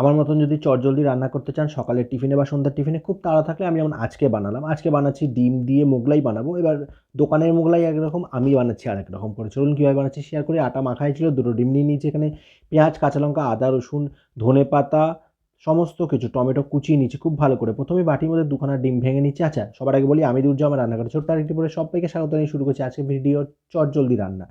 আমার মতন যদি চটজলদি রান্না করতে চান, সকালের টিফিনে বা সন্ধ্যার টিফিনে খুব তাড়া থাকলে আমি যেমন আজকে বানালাম, আজকে বানাচ্ছি ডিম দিয়ে মোগলাই বানাবো। এবার দোকানের মোগলাই একরকম, আমি বানাচ্ছি আরেক রকম করে। চলুন কীভাবে বানাচ্ছি শেয়ার করি। আটা মাখাই ছিল, দুটো ডিম নিয়ে নিয়েছি এখানে। পেঁয়াজ, কাঁচা লঙ্কা, আদা, রসুন, ধনে পাতা, সমস্ত কিছু, টমেটো কুচিয়ে নিচ্ছি খুব ভালো করে। প্রথমে বাটির মধ্যে দুখানা ডিম ভেঙে নিচ্ছি আচ্ছা সবার আগে বলি, আমি দুর্জয় আমার রান্না করি। ছোট্ট আরেকটি পরে সবাইকে স্বাগত নিয়ে শুরু করছি আজকে ভিডিও চটজলদি রান্না।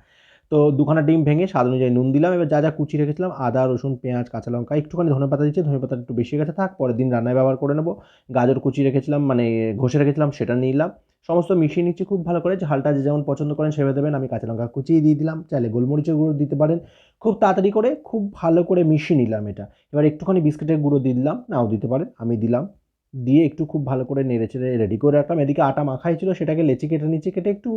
তো দুখানা ডিম ভেঙে স্বাদ অনুযায়ী নুন দিলাম। এবার যা যা কুচি রেখেছিলাম, আদা, রসুন, পেঁয়াজ, কাঁচা লঙ্কা, একটুখানি ধনে পাতা দিচ্ছি ধনে পাতা একটু বেশি গেছে, থাক, পরের দিন রান্নায় ব্যবহার করে নেব। গাজর কুচি রেখেছিলাম মানে ঘষে রেখেছিলাম, সেটা নিলাম। সমস্ত মিশিয়ে নিচ্ছি খুব ভালো করে ঝালটা যে যেমন পছন্দ করেন সেভাবে দেবেন। আমি কাঁচা লঙ্কা কুচিয়ে দিয়ে দিলাম, চাইলে গোলমরিচের গুঁড়ো দিতে পারেন। খুব তাড়াতাড়ি করে, খুব ভালো করে মিশিয়ে নিলাম এটা। এবার একটুখানি বিস্কুটের গুঁড়ো দিয়ে দিলাম, নাও দিতে পারেন, আমি দিলাম। দিয়ে একটু খুব ভালো করে নেড়ে চেড়ে রেডি করে রাখলাম। এদিকে আটা মাখাই ছিল, সেটাকে লেচি কেটে নিচে কেটে একটু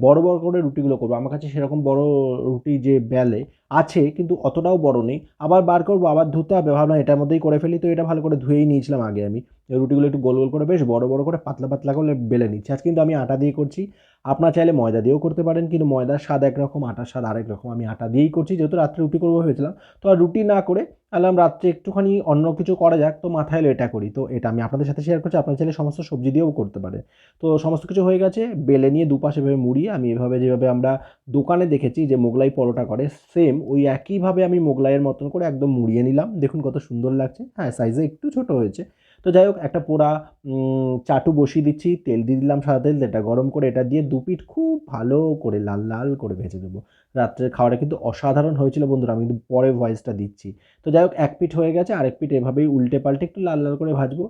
বড় বড় করে রুটিগুলো করব। আমার কাছে সেরকম বড় রুটি যে বেলে আছে, কিন্তু অতটাও বড় নেই। আবার বার করব, আবার ধুতে হবে, ভাবলাম এটার মধ্যেই করে ফেলি, তো এটা ভালো করে ধুয়েই নিয়েছিলাম আগে আমি। রুটিগুলো একটু গোল গোল করে, বেশ বড় বড় করে, পাতলা পাতলা করে বেলে নিচ্ছি। আজ কিন্তু আমি আটা দিয়ে করছি। আপনার চাইলে ময়দা দিয়েও করতে পারেন, কিন্তু ময়দার স্বাদ একরকম, আটার স্বাদ আরেক রকম। আমি আটা দিয়েই করছি, যেহেতু রাত্রে রুটি করব ভেবেছিলাম। তো আর রুটি না করে, আলাম রাত্রে একটুখানি অন্য কিছু করা যাক, তো মাথায় এলো এটা করি। তো এটা আমি আপনাদের সাথে শেয়ার করছি, আপনার চাইলে সমস্ত সবজি দিয়েও করতে পারে তো সমস্ত কিছু হয়ে গেছে, বেলে নিয়ে দুপাশে ভেবে মুড়িয়ে, আমি এভাবে যেভাবে আমরা দোকানে দেখেছি যে মোগলাই পরোটা করে সেম ওই একইভাবে আমি মোগলাইয়ের মতন করে একদম মুড়িয়ে নিলাম। দেখুন কত সুন্দর লাগছে। হ্যাঁ সাইজে একটু ছোট হয়েছে। তো যাই হোক, একটা পোড়া চাটু বসিয়ে দিচ্ছি, তেল দিয়ে দিলাম সাদা তেল, এটা গরম করে এটা দিয়ে দু পিঠ খুব ভালো করে লাল লাল করে ভেজে দেবো রাত্রের খাওয়াটা কিন্তু অসাধারণ হয়েছিল বন্ধুরা, আমি কিন্তু পরে ভয়েসটা দিচ্ছি। তো যাই হোক, এক পিঠ হয়ে গেছে, আরেক পিঠ এভাবেই উল্টে পাল্টে একটু লাল লাল করে ভাজবো।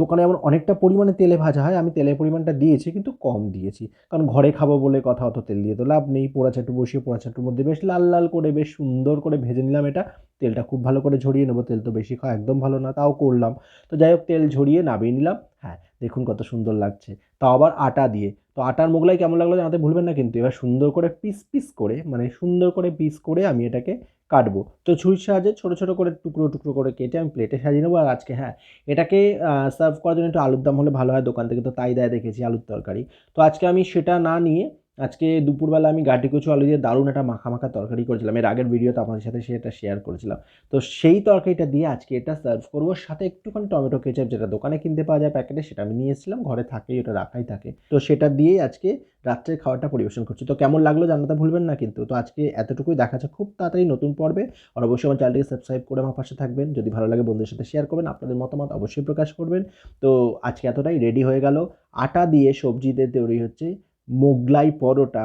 দোকানে যেমন অনেকটা পরিমাণে তেলে ভাজা হয়, আমি তেলের পরিমাণটা দিয়েছি কিন্তু কম দিয়েছি। কারণ ঘরে খাব বলে কথা, অত তেল দিয়ে তো লাভ নেই। পোড়া চাটু বসিয়ে, পোড়া চাটুর মধ্যে বেশ লাল লাল করে, বেশ সুন্দর করে ভেজে নিলাম এটা। তেলটা খুব ভালো করে ঝরিয়ে নেব, তেল তো বেশি খাওয়া একদম ভালো না, তাও করলাম। তো যাই হোক, তেল ঝরিয়ে নামিয়ে নিলাম। হ্যাঁ দেখুন কত সুন্দর লাগছে। তাও আবার আটা দিয়ে। তো আটার মোগলাই কেমন লাগল জানাতে ভুলবেন না কিন্তু এবার সুন্দর করে পিস পিস করে মানে সুন্দর করে পিস করে আমি এটাকে কাটবো। তো ছুরির সাহায্যে ছোটো ছোটো করে টুকরো টুকরো করে কেটে আমি প্লেটে সাজিয়ে নেব। আর আজকে হ্যাঁ এটাকে সার্ভ করার জন্য একটু আলুর দাম হলে ভালো হয় দোকান থেকে, তো তাই দেয় দেখেছি আলুর তরকারি। তো আজকে আমি সেটা না নিয়ে আজকে দুপুরবেলা আমি গাটি কচু আলু দিয়ে দারুণ একটা মাখা মাখা তরকারি করেছিলাম। এর আগের ভিডিওতে আপনাদের সাথে সেটা শেয়ার করেছিলাম। তো সেই তরকারিটা দিয়ে আজকে এটা সার্ভ করব। সাথে একটুখানি টমেটো কেচাপ যেটা দোকানে কিনতে পাওয়া যায় প্যাকেটে সেটা আমি নিয়ে এসেছিলাম। ঘরে থাকেই, ওটা রাখাই থাকে। তো সেটা দিয়েই আজকে রাত্রের খাওয়াটা পরিবেশন করছি। তো কেমন লাগল জানাতে ভুলবেন না কিন্তু। তো আজকে এতটুকুই। দেখা যাচ্ছে খুব তাড়াতাড়ি নতুন পর্বে। আর অবশ্যই আমার চ্যানেলটিকে সাবস্ক্রাইব করে আমার পাশে থাকবেন। যদি ভালো লাগে বন্ধুদের সাথে শেয়ার করবেন, আপনাদের মতামত অবশ্যই প্রকাশ করবেন। তো আজকে এতটাই রেডি হয়ে গেল। আটা দিয়ে সবজিতে তৈরি হচ্ছে মোগলাই পরোটা